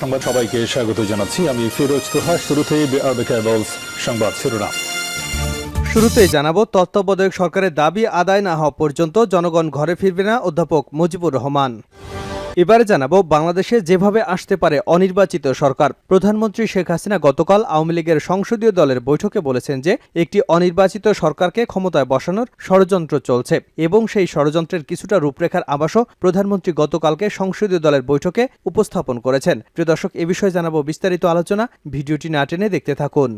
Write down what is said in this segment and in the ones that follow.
সংবাদ সবাইকে স্বাগত জানাচ্ছি। আমি ফিরোজ তোহা। শুরুতেই সংবাদ শিরোনাম। শুরুতেই জানাব, তত্ত্বাবধায়ক সরকারের দাবি আদায় না হওয়া পর্যন্ত জনগণ ঘরে ফিরবে না অধ্যাপক মুজিবুর রহমান। এবারে জানাব, বাংলাদেশে যেভাবে আসতে পারে অনির্বাচিত সরকার। প্রধানমন্ত্রী শেখ হাসিনা গতকাল আওয়ামী লীগের সংসদীয় দলের বৈঠকে বলেছেন যে, একটি অনির্বাচিত সরকারকে ক্ষমতায় বসানোর ষড়যন্ত্র চলছে এবং সেই ষড়যন্ত্রের কিছুটা রূপরেখার আবাসও প্রধানমন্ত্রী গতকালকে সংসদীয় দলের বৈঠকে উপস্থাপন করেছেন। প্রিয় দর্শক, এ বিষয়ে জানাব বিস্তারিত আলোচনা। ভিডিওটি না টেনে দেখতে থাকুন।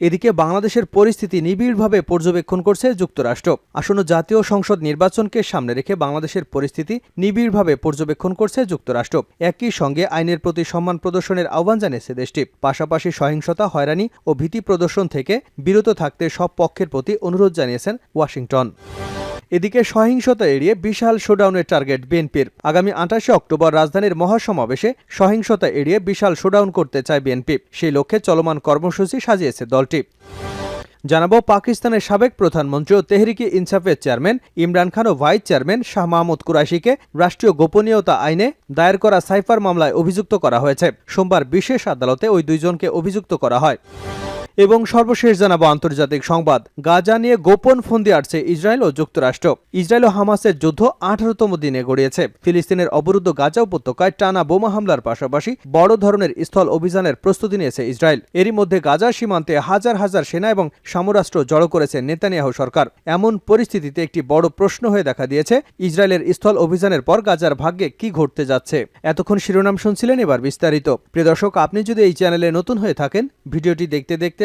এদিকে বাংলাদেশের পরিস্থিতি নিবিড়ভাবে পর্যবেক্ষণ করছে যুক্তরাষ্ট্র। আসন্ন জাতীয় সংসদ নির্বাচনকে সামনে রেখে বাংলাদেশের পরিস্থিতি নিবিড়ভাবে পর্যবেক্ষণ করছে যুক্তরাষ্ট্র। একই সঙ্গে আইনের প্রতি সম্মান প্রদর্শনের আহ্বান জানিয়েছে দেশটি। পাশাপাশি সহিংসতা, হয়রানি ও ভীতি প্রদর্শন থেকে বিরত থাকতে সব পক্ষের প্রতি অনুরোধ জানিয়েছেন ওয়াশিংটন। এদিকে সহিংসতা এড়িয়ে বিশাল শোডাউনের টার্গেট বিএনপির। আগামী আঠাশে অক্টোবর রাজধানীর মহাসমাবেশে সহিংসতা এড়িয়ে বিশাল শোডাউন করতে চায় বিএনপি। সেই লক্ষ্যে চলমান কর্মসূচি সাজিয়েছে দলটি। জানাব, পাকিস্তানের সাবেক প্রধানমন্ত্রী ও তেহরিকি ইনসাফের চেয়ারম্যান, ইমরান খান ও ভাইস চেয়ারম্যান শাহ মাহমুদ কুরাশিকে রাষ্ট্রীয় গোপনীয়তা আইনে দায়ের করা সাইফার মামলায় অভিযুক্ত করা হয়েছে। সোমবার বিশেষ আদালতে ওই দুইজনকে অভিযুক্ত করা হয়। এবং সর্বশেষ জানাব আন্তর্জাতিক সংবাদ। গাজা নিয়ে গোপন ফন্দি আটছে ইসরায়েল ও যুক্তরাষ্ট্র। ইসরায়েল ও হামাসের যুদ্ধ আঠারোতম দিনে গড়িয়েছে। ফিলিস্তিনের অবরুদ্ধ গাজা উপত্যকায় টানা বোমা হামলার পাশাপাশি বড় ধরনের স্থল অভিযানের প্রস্তুতি নিয়েছে ইসরায়েল। এরই মধ্যে গাজা সীমান্তে হাজার হাজার সেনা এবং সামরাষ্ট্র জড়ো করেছে নেতানিয়াহু সরকার। এমন পরিস্থিতিতে একটি বড় প্রশ্ন হয়ে দেখা দিয়েছে ইসরায়েলের স্থল অভিযানের পর গাজার ভাগ্যে কি ঘটতে যাচ্ছে। এতক্ষণ শিরোনাম শুনছিলেন এবার বিস্তারিত। প্রিয় দর্শক, আপনি যদি এই চ্যানেলে নতুন হয়ে থাকেন, ভিডিওটি দেখতে দেখতে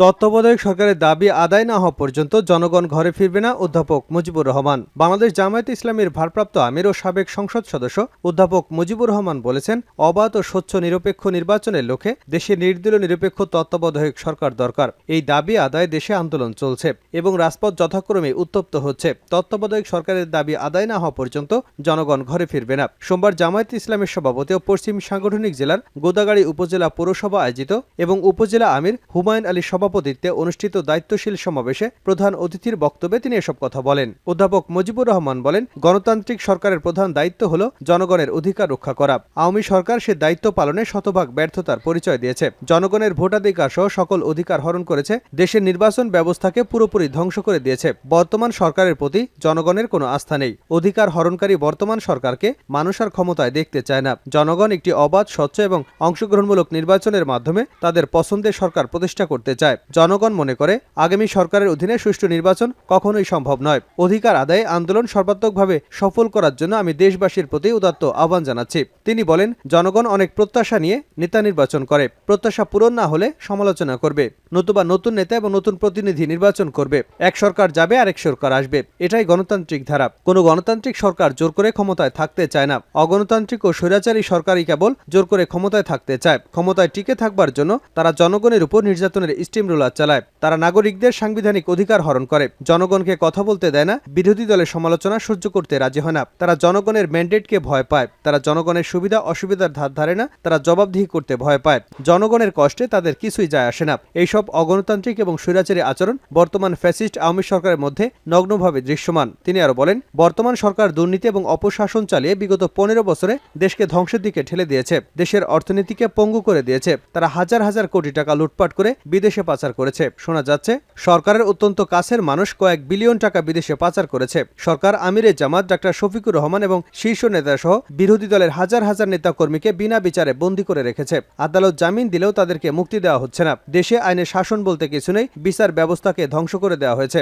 তত্ত্বাবধায়ক সরকারের দাবি আদায় না হওয়া পর্যন্ত জনগণ ঘরে ফিরবে না, অধ্যাপক মুজিবুর রহমান। বাংলাদেশ জামায়াত ইসলামীর ভারপ্রাপ্ত আমির ও সাবেক সংসদ সদস্য অধ্যাপক মুজিবুর রহমান বলেছেন, অবাধ ও স্বচ্ছ নিরপেক্ষ নির্বাচনের লক্ষ্যে দেশে নির্দলীয় নিরপেক্ষ তত্ত্বাবধায়ক সরকার দরকার। এই দাবি আদায় দেশে আন্দোলন চলছে এবং রাজপথ যথাক্রমে উত্তপ্ত হচ্ছে। তত্ত্বাবধায়ক সরকারের দাবি আদায় না হওয়া পর্যন্ত জনগণ ঘরে ফিরবে না। সোমবার জামায়াত ইসলামের সভাপতি ও পশ্চিম সাংগঠনিক জেলার গোদাগাড়ি উপজেলা পৌরসভা আয়োজিত এবং উপজেলা আমির হুমায়ুন আলী সভাপতিত্বে অনুষ্ঠিত দায়িত্বশীল সমাবেশে প্রধান অতিথির বক্তব্যে তিনি এসব কথা বলেন। অধ্যাপক মুজিবুর রহমান বলেন, গণতান্ত্রিক সরকারের প্রধান দায়িত্ব হল জনগণের অধিকার রক্ষা করা। আওয়ামী সরকার সে দায়িত্ব পালনে শতভাগ ব্যর্থতার পরিচয় দিয়েছে। জনগণের ভোটাধিকার সহ সকল অধিকার হরণ করেছে, দেশের নির্বাচন ব্যবস্থাকে পুরোপুরি ধ্বংস করে দিয়েছে। বর্তমান সরকারের প্রতি জনগণের কোনো আস্থা নেই। অধিকার হরণকারী বর্তমান সরকারকে মানুষ আর ক্ষমতায় দেখতে চায় না। জনগণ একটি অবাধ, স্বচ্ছ এবং অংশগ্রহণমূলক নির্বাচনের মাধ্যমে তাদের পছন্দের সরকার প্রতিষ্ঠা করতে চায়। জনগণ মনে করে, আগামী সরকারের অধীনে সুষ্ঠু নির্বাচন কখনোই সম্ভব নয়। অধিকার আদায়ে আন্দোলন সর্বাত্মকভাবে সফল করার জন্য আমি দেশবাসীর প্রতি উদাত্ত আহ্বান জানাচ্ছি। তিনি বলেন, জনগণ অনেক প্রত্যাশা নিয়ে নেতা নির্বাচন করে। প্রত্যাশা পূরণ না হলে সমালোচনা করবে, নতুবা নতুন নেতা এবং নতুন প্রতিনিধি নির্বাচন করবে। এক সরকার যাবে, আরেক সরকার আসবে। এটাই গণতান্ত্রিক ধারা। কোনো গণতান্ত্রিক সরকার জোর করে ক্ষমতায় থাকতে চায় না। অগণতান্ত্রিক ও স্বৈরাচারী সরকারই কেবল জোর করে ক্ষমতায় থাকতে চায়। ক্ষমতায় টিকে থাকবার জন্য তারা জনগণের উপর নির্যাতনের স্টিম রোলার চালায় তারা নাগরিকদের সাংবিধানিক অধিকার হরণ করে। জনগণকে কথা বলতে দেয় না, বিরোধী দলের সমালোচনা সহ্য করতে রাজি হয় না। তারা জনগণের ম্যান্ডেটকে ভয় পায়। তারা জনগণের সুবিধা অসুবিধার ধার ধারে না, তারা জবাবদিহি করতে ভয় পায়। জনগণের কষ্টে তাদের কিছুই যায় আসে না। এইসব অগণতান্ত্রিক এবং স্বৈরাচারী আচরণ বর্তমান ফ্যাসিস্ট আওয়ামী সরকারের মধ্যে নগ্নভাবে দৃশ্যমান। তিনি আরও বলেন, বর্তমান সরকার দুর্নীতি এবং অপশাসন চালিয়ে বিগত পনেরো বছরে দেশকে ধ্বংসের দিকে ঠেলে দিয়েছে। দেশের অর্থনীতিকে পঙ্গু করে দিয়েছে। তারা হাজার হাজার কোটি টাকা লুটপাট করে বিদেশে পাচার করেছে। শোনা যাচ্ছে, সরকারের অত্যন্ত কাছের মানুষ কয়েক বিলিয়ন টাকা বিদেশে পাচার করেছে। সরকার আমিরে জামাত, ডাক্তার শফিকুর রহমান এবং শীর্ষ নেতা সহ বিরোধী দলের হাজার হাজার নেতাকর্মীকে বিনা বিচারে বন্দি করে রেখেছে। আদালত জামিন দিলেও তাদেরকে মুক্তি দেওয়া হচ্ছে না। দেশে আইনের শাসন বলতে কিছু নেই, বিচার ব্যবস্থাকে ধ্বংস করে দেওয়া হয়েছে।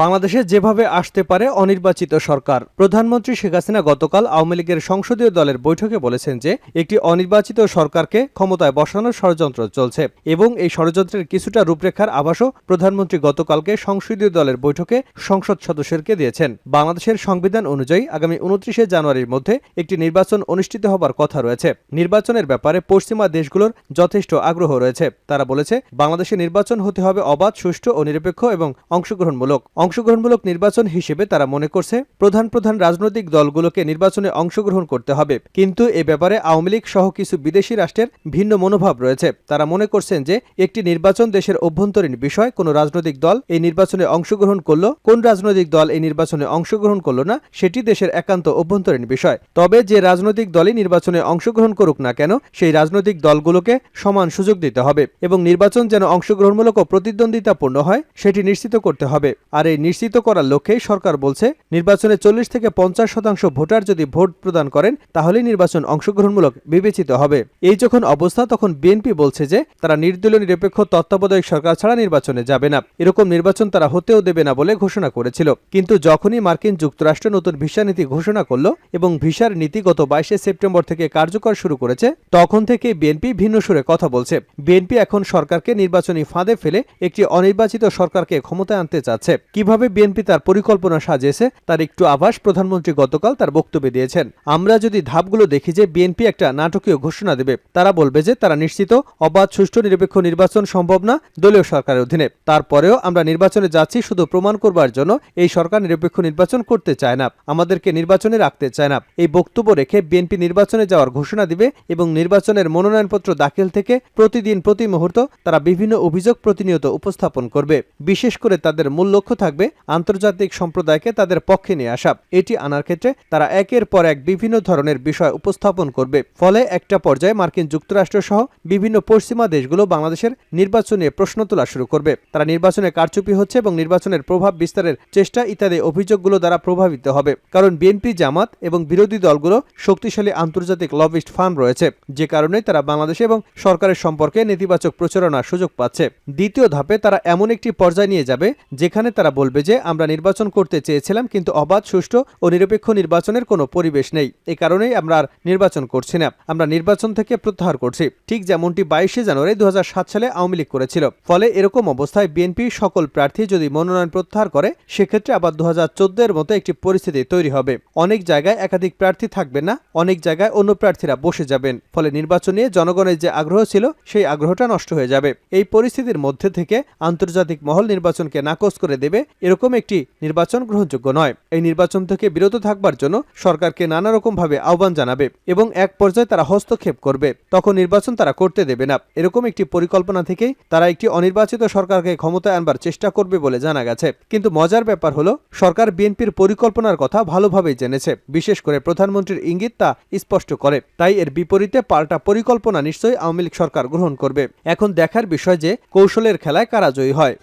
বাংলাদেশে যেভাবে আসতে পারে অনির্বাচিত সরকার। প্রধানমন্ত্রী শেখ হাসিনা গতকাল আওয়ামী লীগের সংসদীয় দলের বৈঠকে বলেছেন যে, একটি অনির্বাচিত সরকারকে ক্ষমতায় বসানোর ষড়যন্ত্র চলছে এবং এই ষড়যন্ত্রের কিছুটা রূপরেখার আভাসও প্রধানমন্ত্রী গতকালকে সংসদীয় দলের বৈঠকে সংসদ সদস্যকে দিয়েছেন। বাংলাদেশের সংবিধান অনুযায়ী আগামী উনত্রিশে জানুয়ারির মধ্যে একটি নির্বাচন অনুষ্ঠিত হবার কথা রয়েছে। নির্বাচনের ব্যাপারে পশ্চিমা দেশগুলোর যথেষ্ট আগ্রহ রয়েছে। তারা বলেছে, বাংলাদেশে নির্বাচন হতে হবে অবাধ, সুষ্ঠু ও নিরপেক্ষ এবং অংশগ্রহণমূলক। অংশগ্রহণমূলক নির্বাচন হিসেবে তারা মনে করছে, প্রধান প্রধান রাজনৈতিক দলগুলোকে নির্বাচনে অংশগ্রহণ করতে হবে। কিন্তু এ ব্যাপারে আওয়ামী লীগ সহ কিছু বিদেশি রাষ্ট্রের ভিন্ন মনোভাব রয়েছে। তারা মনে করছেন যে, একটি নির্বাচন দেশের অভ্যন্তরীণ বিষয়, কোনো রাজনৈতিক দল এই নির্বাচনে অংশগ্রহণ করল, কোন রাজনৈতিক দল এই নির্বাচনে অংশগ্রহণ করল না, সেটি দেশের একান্ত অভ্যন্তরীণ বিষয়। তবে যে রাজনৈতিক দলই নির্বাচনে অংশগ্রহণ করুক না কেন, সেই রাজনৈতিক দলগুলোকে সমান সুযোগ দিতে হবে এবং নির্বাচন যেন অংশগ্রহণমূলক ও প্রতিদ্বন্দ্বিতাপূর্ণ হয়, সেটি নিশ্চিত করতে হবে। আর এই নিশ্চিত করার লক্ষ্যেই সরকার বলছে, নির্বাচনে চল্লিশ থেকে পঞ্চাশ শতাংশ ভোটার যদি ভোট প্রদান করেন তাহলেই নির্বাচন অংশগ্রহণমূলক বিবেচিত হবে। এই যখন অবস্থা, তখন বিএনপি বলছে যে, তারা নির্দলীয়, নিরপেক্ষ, তত্ত্বাবধায়ক সরকার ছাড়া নির্বাচনে যাবে না। এরকম নির্বাচন তারা হতেও দেবে না বলে ঘোষণা করেছিল। কিন্তু যখনই মার্কিন যুক্তরাষ্ট্র নতুন ভিসা নীতি ঘোষণা করল এবং ভিসার নীতি গত বাইশে সেপ্টেম্বর থেকে কার্যকর শুরু করেছে, তখন থেকে বিএনপি ভিন্ন সুরে কথা বলছে। বিএনপি এখন সরকারকে নির্বাচনী ফাঁদে ফেলে একটি অনির্বাচিত সরকারকে ক্ষমতায় আনতে চাচ্ছে। কীভাবে বিএনপি তার পরিকল্পনা সাজিয়েছে, তার একটু আভাস প্রধানমন্ত্রী গতকাল তার বক্তব্যে দিয়েছেন। আমরা যদি ধাপগুলো দেখি যে বিএনপি একটা নাটকীয় ঘোষণা দেবে, তারা বলবে যে তারা নিশ্চিত অবাধ, সুষ্ঠু, নিরপেক্ষ নির্বাচন সম্ভব না দলীয় সরকারের অধীনে। তারপরেও আমরা নির্বাচনে যাচ্ছি শুধু প্রমাণ করবার জন্য, এই সরকার নিরপেক্ষ নির্বাচন করতে চায় না, আমাদেরকে নির্বাচনে রাখতে চায় না। এই বক্তব্য রেখে বিএনপি নির্বাচনে যাওয়ার ঘোষণা দিবে এবং নির্বাচনের মনোনয়নপত্র দাখিল থেকে প্রতিদিন প্রতি মুহূর্ত তারা বিভিন্ন অভিযোগ প্রতিনিয়ত উপস্থাপন করবে। বিশেষ করে তাদের মূল লক্ষ্য থাকবে আন্তর্জাতিক সম্প্রদায়কে তাদের পক্ষে নিয়ে আসা। এটি আনার ক্ষেত্রে তারা একের পর এক বিভিন্ন ধরনের বিষয় উপস্থাপন করবে। ফলে একটা পর্যায়ে মার্কিন যুক্তরাষ্ট্র সহ বিভিন্ন পশ্চিমা দেশগুলো বাংলাদেশের নির্বাচন প্রশ্ন তোলা শুরু করবে। তারা নির্বাচনে কারচুপি হচ্ছে এবং নির্বাচনের প্রভাব বিস্তারের চেষ্টা ইত্যাদি অভিযোগগুলো দ্বারা প্রভাবিত হবে। কারণ বিএনপি জামাত এবং বিরোধী দলগুলো শক্তিশালী আন্তর্জাতিক লবিস্ট ফার্ম রয়েছে। যে কারণে তারা বাংলাদেশ এবং সরকারের সম্পর্কে নেতিবাচক প্রচারণার সুযোগ পাচ্ছে। দ্বিতীয় ধাপে তারা এমন একটি পর্যায়ে নিয়ে যাবে, যেখানে তারা বলবে যে, আমরা নির্বাচন করতে চেয়েছিলাম, কিন্তু অবাধ, সুষ্ঠু ও নিরপেক্ষ নির্বাচনের কোনো পরিবেশ নেই। এ কারণেই আমরা আর নির্বাচন করছি না। আমরা নির্বাচন থেকে প্রত্যাহার করছি। ঠিক যেমনটি বাইশে জানুয়ারি দু হাজার সাত সালে আওয়ামী লীগ করেছিল। ফলে এরকম অবস্থায় বিএনপি সকল প্রার্থী যদি মনোনয়ন প্রত্যাহার করে, সেক্ষেত্রে আবার দু হাজার মতো একটি পরিস্থিতি তৈরি হবে। অনেক জায়গায় একাধিক প্রার্থী থাকবে না, অনেক জায়গায় অন্য প্রার্থীরা বসে যাবেন। ফলে নির্বাচন নিয়ে জনগণের যে আগ্রহ ছিল, সেই আগ্রহটা নষ্ট হয়ে যাবে। এই পরিস্থিতির মধ্যে থেকে আন্তর্জাতিক মহল নির্বাচনকে নাকচ করে দেবে এরকম একটি নির্বাচন গ্রহণযোগ্য নয়। এই নির্বাচন থেকে বিরত থাকবার জন্য সরকারকে নানা রকম ভাবে আহ্বান জানাবে এবং এক পর্যায়ে তারা হস্তক্ষেপ করবে। তখন নির্বাচন তারা করতে দেবে না। এরকম একটি পরিকল্পনা থেকেই তারা একটি অনির্বাচিত সরকারকে ক্ষমতায় আনবার চেষ্টা করবে বলে জানা গেছে। কিন্তু মজার ব্যাপার হলো, সরকার বিএনপির পরিকল্পনার কথা ভালোভাবেই জেনেছে। বিশেষ করে প্রধানমন্ত্রীর ইঙ্গিত তা স্পষ্ট করে। তাই এর বিপরীতে পাল্টা পরিকল্পনা নিশ্চয়ই আওয়ামী লীগ সরকার গ্রহণ করবে। এখন দেখার বিষয় যে কৌশলের খেলায় কারা জয়ী হয়।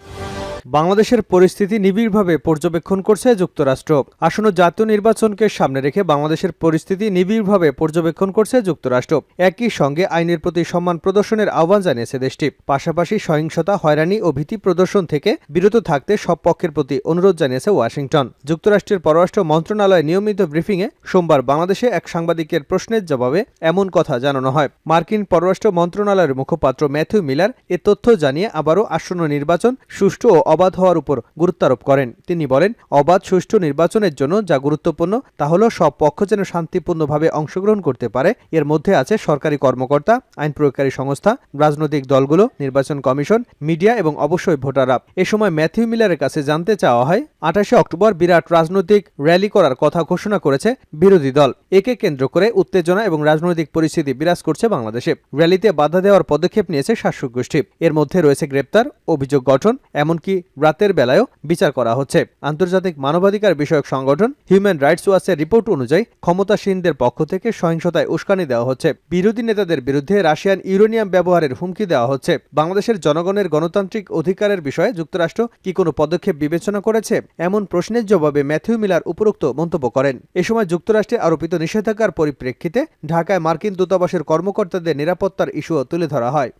বাংলাদেশের পরিস্থিতি নিবিড়ভাবে পর্যবেক্ষণ করছে যুক্তরাষ্ট্র। আসন্ন জাতীয় নির্বাচনকে সামনে রেখে বাংলাদেশের পরিস্থিতি নিবিড়ভাবে পর্যবেক্ষণ করছে যুক্তরাষ্ট্র। একই সঙ্গে আইনের প্রতি সম্মান প্রদর্শনের আহ্বান জানিয়েছে দেশটি। পাশাপাশি সহিংসতা, হয়রানি ও ভীতি প্রদর্শন থেকে বিরত থাকতে সব পক্ষের প্রতি অনুরোধ জানিয়েছে ওয়াশিংটন। যুক্তরাষ্ট্রের পররাষ্ট্র মন্ত্রণালয়ের নিয়মিত ব্রিফিংয়ে সোমবার বাংলাদেশে এক সাংবাদিকের প্রশ্নের জবাবে এমন কথা জানানো হয়। মার্কিন পররাষ্ট্র মন্ত্রণালয়ের মুখপাত্র ম্যাথিউ মিলার এ তথ্য জানিয়ে আবারও আসন্ন নির্বাচন সুষ্ঠু ও অবাধ হওয়ার উপর গুরুত্বারোপ করেন। তিনি বলেন, অবাধ সুষ্ঠু নির্বাচনের জন্য যা গুরুত্বপূর্ণ, তা হল সব পক্ষ যেন শান্তিপূর্ণভাবে অংশগ্রহণ করতে পারে। এর মধ্যে আছে সরকারি কর্মকর্তা, আইন প্রয়োগকারী সংস্থা, রাজনৈতিক দলগুলো, নির্বাচন কমিশন, মিডিয়া এবং অবশ্যই ভোটাররা। এ সময় ম্যাথিউ মিলারের কাছে জানতে চাওয়া হয়, আঠাশে অক্টোবর বিরাট রাজনৈতিক র্যালি করার কথা ঘোষণা করেছে বিরোধী দল। একে কেন্দ্র করে উত্তেজনা এবং রাজনৈতিক পরিস্থিতি বিরাজ করছে বাংলাদেশে। র্যালিতে বাধা দেওয়ার পদক্ষেপ নিয়েছে শাসক গোষ্ঠী এর মধ্যে রয়েছে গ্রেপ্তার, অভিযোগ গঠন, এমনকি রাতের বেলায়ও বিচার করা হচ্ছে। আন্তর্জাতিক মানবাধিকার বিষয়ক সংগঠন হিউম্যান রাইটস ওয়াচের রিপোর্ট অনুযায়ী ক্ষমতাসীনদের পক্ষ থেকে সহিংসতায় উস্কানি দেওয়া হচ্ছে। বিরোধী নেতাদের বিরুদ্ধে রাশিয়ান ইউরেনিয়াম ব্যবহারের হুমকি দেওয়া হচ্ছে। বাংলাদেশের জনগণের গণতান্ত্রিক অধিকারের বিষয়ে যুক্তরাষ্ট্র কি কোনো পদক্ষেপ বিবেচনা করেছে? এমন প্রশ্নের জবাবে ম্যাথিউ মিলার উপরোক্ত মন্তব্য করেন। এ সময় যুক্তরাষ্ট্রে আরোপিত নিষেধাজ্ঞার পরিপ্রেক্ষিতে ঢাকায় মার্কিন দূতাবাসের কর্মকর্তাদের নিরাপত্তার ইস্যুও তুলে ধরা হয়।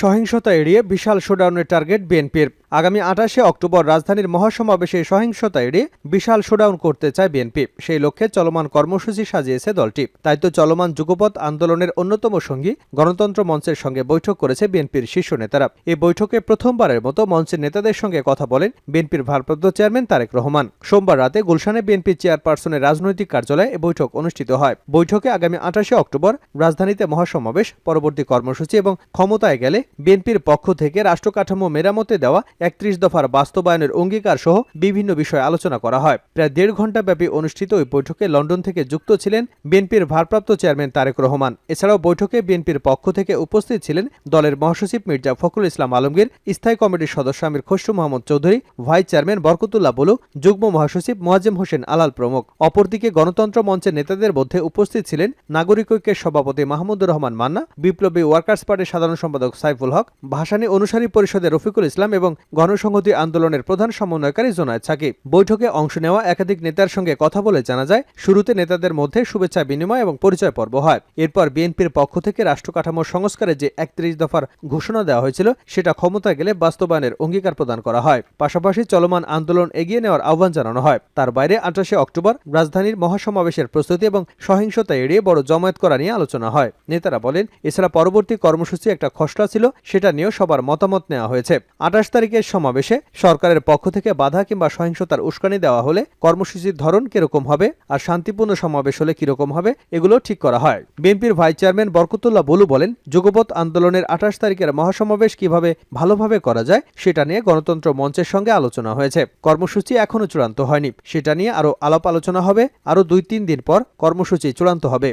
সহিংসতা এড়িয়ে বিশাল শোডাউনের টার্গেট বিএনপির। আগামী আঠাশে অক্টোবর রাজধানীর মহাসমাবেশে সহিংসতা এড়িয়ে বিশাল শোডাউন করতে চায় বিএনপি। সেই লক্ষ্যে চলমান কর্মসূচি সাজিয়েছে দলটি। তাই তো চলমান যুগপথ আন্দোলনের অন্যতম সঙ্গী গণতন্ত্র মঞ্চের সঙ্গে বৈঠক করেছে বিএনপির শীর্ষ নেতারা। এই বৈঠকে প্রথমবারের মতো মঞ্চের নেতাদের সঙ্গে কথা বলেন বিএনপির ভারপ্রাপ্ত চেয়ারম্যান তারেক রহমান। সোমবার রাতে গুলশানে বিএনপি চেয়ারপারসনের রাজনৈতিক কার্যালয়ে এ বৈঠক অনুষ্ঠিত হয়। বৈঠকে আগামী আঠাশে অক্টোবর রাজধানীতে মহাসমাবেশ, পরবর্তী কর্মসূচি এবং ক্ষমতায় গেলে বিএনপির পক্ষ থেকে রাষ্ট্রকাঠামো মেরামতে দেওয়া একত্রিশ দফার বাস্তবায়নের অঙ্গীকার সহ বিভিন্ন বিষয়ে আলোচনা করা হয়। প্রায় দেড় ঘণ্টাব্যাপী অনুষ্ঠিত ওই বৈঠকে লন্ডন থেকে যুক্ত ছিলেন বিএনপির ভারপ্রাপ্ত চেয়ারম্যান তারেক রহমান। এছাড়াও বৈঠকে বিএনপির পক্ষ থেকে উপস্থিত ছিলেন দলের মহাসচিব মির্জা ফখরুল ইসলাম আলমগীর, স্থায়ী কমিটির সদস্য আমির খসরু মোহাম্মদ চৌধুরী, ভাইস চেয়ারম্যান বরকতুল্লাহ বলু, যুগ্ম মহাসচিব মোয়াজ্জেম হোসেন আলাল প্রমুখ। অপরদিকে গণতন্ত্র মঞ্চের নেতাদের মধ্যে উপস্থিত ছিলেন নাগরিক ঐক্যের সভাপতি মাহমুদুর রহমান মান্না, বিপ্লবী ওয়ার্কার্স পার্টির সাধারণ সম্পাদক সাইফুল হক, ভাসানী অনুসারী পরিষদের রফিকুল ইসলাম এবং গণসংহতি আন্দোলনের প্রধান সমন্বয়কারী জোনায়েদ সাকিব। বৈঠকে অংশ নেওয়া একাধিক নেতার সঙ্গে কথা বলে জানা যায়, শুরুতে নেতাদের মধ্যে শুভেচ্ছা বিনিময় এবং পরিচয় পর্ব হয়। এরপর বিএনপির পক্ষ থেকে রাষ্ট্রকাঠামো সংস্কারে যে একত্রিশ দফার ঘোষণা দেওয়া হয়েছিল, সেটা ক্ষমতা গেলে বাস্তবায়নের অঙ্গীকার প্রদান করা হয়। পাশাপাশি চলমান আন্দোলন এগিয়ে নেওয়ার আহ্বান জানানো হয়। তার বাইরে আঠাশে অক্টোবর রাজধানীর মহাসমাবেশের প্রস্তুতি এবং সহিংসতা এড়িয়ে বড় জমায়েত করা নিয়ে আলোচনা হয়। নেতারা বলেন, এছাড়া পরবর্তী কর্মসূচি একটা খসড়া ছিল, সেটা নিয়েও সবার মতামত নেওয়া হয়েছে। আঠাশ তারিখের সমাবেশে সরকারের পক্ষ থেকে বাধা কিংবা সহিংসতার উস্কানি দেওয়া হলে কর্মসূচির ধরন কীরকম হবে আর শান্তিপূর্ণ সমাবেশ হলে কীরকম হবে এগুলো ঠিক করা হয়। বিএনপির ভাইস চেয়ারম্যান বরকতুল্লাহ বলু বলেন, যুগপৎ আন্দোলনের আঠাশ তারিখের মহাসমাবেশ কীভাবে ভালোভাবে করা যায়, সেটা নিয়ে গণতন্ত্র মঞ্চের সঙ্গে আলোচনা হয়েছে। কর্মসূচি এখনও চূড়ান্ত হয়নি। সেটা নিয়ে আরও আলাপ আলোচনা হবে। আরও দুই তিন দিন পর কর্মসূচি চূড়ান্ত হবে।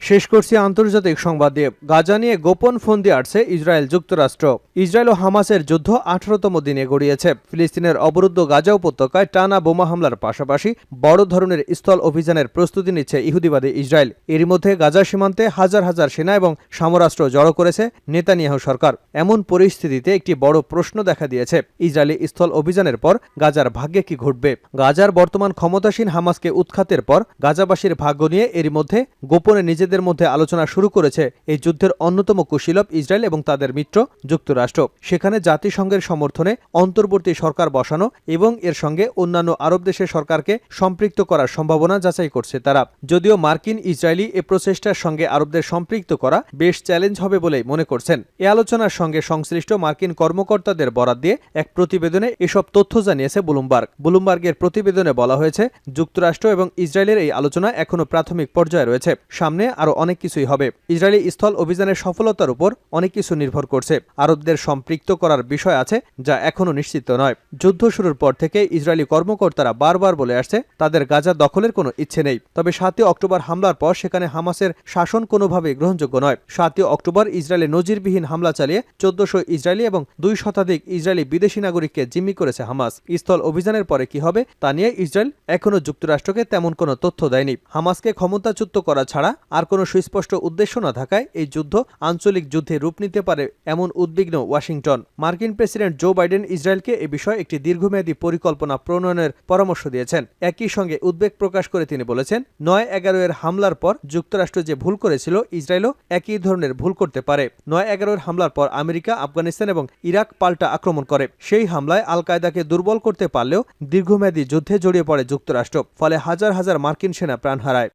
শেষ করছি আন্তর্জাতিক সংবাদ দিয়ে। গাজা নিয়ে গোপন ফোন দিয়ে আসছে ইসরায়েল যুক্তরাষ্ট্র। ইসরায়েল ও হামাসের যুদ্ধ আঠারোতম দিনে গড়িয়েছে। ফিলিস্তিনের অবরুদ্ধ গাজা উপত্যকায় টানা বোমা হামলার পাশাপাশি বড় ধরনের স্থল অভিযানের প্রস্তুতি নিচ্ছে ইহুদিবাদী ইসরায়েল। এরই মধ্যে গাজা সীমান্তে হাজার হাজার সেনা এবং সমরাষ্ট্র জড়ো করেছে নেতানিয়াহু সরকার। এমন পরিস্থিতিতে একটি বড় প্রশ্ন দেখা দিয়েছে। ইসরায়েলি স্থল অভিযানের পর গাজার ভাগ্যে কি ঘটবে? গাজার বর্তমান ক্ষমতাসীন হামাসকে উৎখাতের পর গাজাবাসীর ভাগ্য নিয়ে এরই মধ্যে গোপনে নিজেদের মধ্যে আলোচনা শুরু করেছে এই যুদ্ধের অন্যতম কুশীলব ইসরায়েল এবং তাদের মিত্র যুক্তরাষ্ট্র। সেখানে জাতিসংঘের সমর্থনে অন্তর্বর্তী সরকার বসানো এবং এর সঙ্গে অন্যান্য আরব দেশের সরকারকে সম্পৃক্ত করার সম্ভাবনা যাচাই করছে তারা। যদিও মার্কিন ইসরায়েলি এ প্রচেষ্টার সঙ্গে আরবদের সম্পৃক্ত করা বেশ চ্যালেঞ্জ হবে বলেই মনে করছেন। এ আলোচনার সঙ্গে সংশ্লিষ্ট মার্কিন কর্মকর্তাদের বরাদ দিয়ে এক প্রতিবেদনে এসব তথ্য জানিয়েছে বুলুমবার্গ। বুলুমবার্গের প্রতিবেদনে বলা হয়েছে, যুক্তরাষ্ট্র এবং ইসরায়েলের এই আলোচনা এখনও প্রাথমিক পর্যায়ে রয়েছে। সামনে আরও অনেক কিছুই হবে। ইসরায়েলি স্থল অভিযানের সফলতার উপর অনেক কিছু নির্ভর করছে। আরবদের সম্পৃক্ত করার বিষয় আছে যা এখনও নিশ্চিত নয়। যুদ্ধ শুরুর পর থেকে ইসরায়েলি কর্মকর্তারা বারবার বলে আসছে, তাদের গাজা দখলের কোনো ইচ্ছে নেই। তবে সাতই অক্টোবর হামলার পর সেখানে হামাসের শাসন কোনোভাবেই গ্রহণযোগ্য নয়। সাতই অক্টোবর ইসরায়েলে নজিরবিহীন হামলা চালিয়ে চোদ্দশো ইসরায়েলি এবং দুই শতাধিক ইসরায়েলি বিদেশি নাগরিককে জিম্মি করেছে হামাস। স্থল অভিযানের পরে কি হবে তা নিয়ে ইসরায়েল এখনও যুক্তরাষ্ট্রকে তেমন কোনো তথ্য দেয়নি। হামাসকে ক্ষমতাচ্যুত করা ছাড়া আর কোনো সুস্পষ্ট উদ্দেশ্য না থাকায় এই যুদ্ধ আঞ্চলিক যুদ্ধে রূপ নিতে পারে এমন উদ্বিগ্ন ওয়াশিংটন। মার্কিন প্রেসিডেন্ট জো বাইডেন ইসরায়েলকে এ বিষয়ে একটি দীর্ঘমেয়াদী পরিকল্পনা প্রণয়নের পরামর্শ দিয়েছেন। একই সঙ্গে উদ্বেগ প্রকাশ করে তিনি বলেছেন, নয় এগারো এর হামলার পর যুক্তরাষ্ট্র যে ভুল করেছিল, ইসরায়েলও একই ধরনের ভুল করতে পারে। নয় এগারোর হামলার পর আমেরিকা, আফগানিস্তান এবং ইরাক পাল্টা আক্রমণ করে। সেই হামলায় আল কায়দাকে দুর্বল করতে পারলেও দীর্ঘমেয়াদী যুদ্ধে জড়িয়ে পড়ে যুক্তরাষ্ট্র, ফলে হাজার হাজার মার্কিন সেনা প্রাণ হারায়।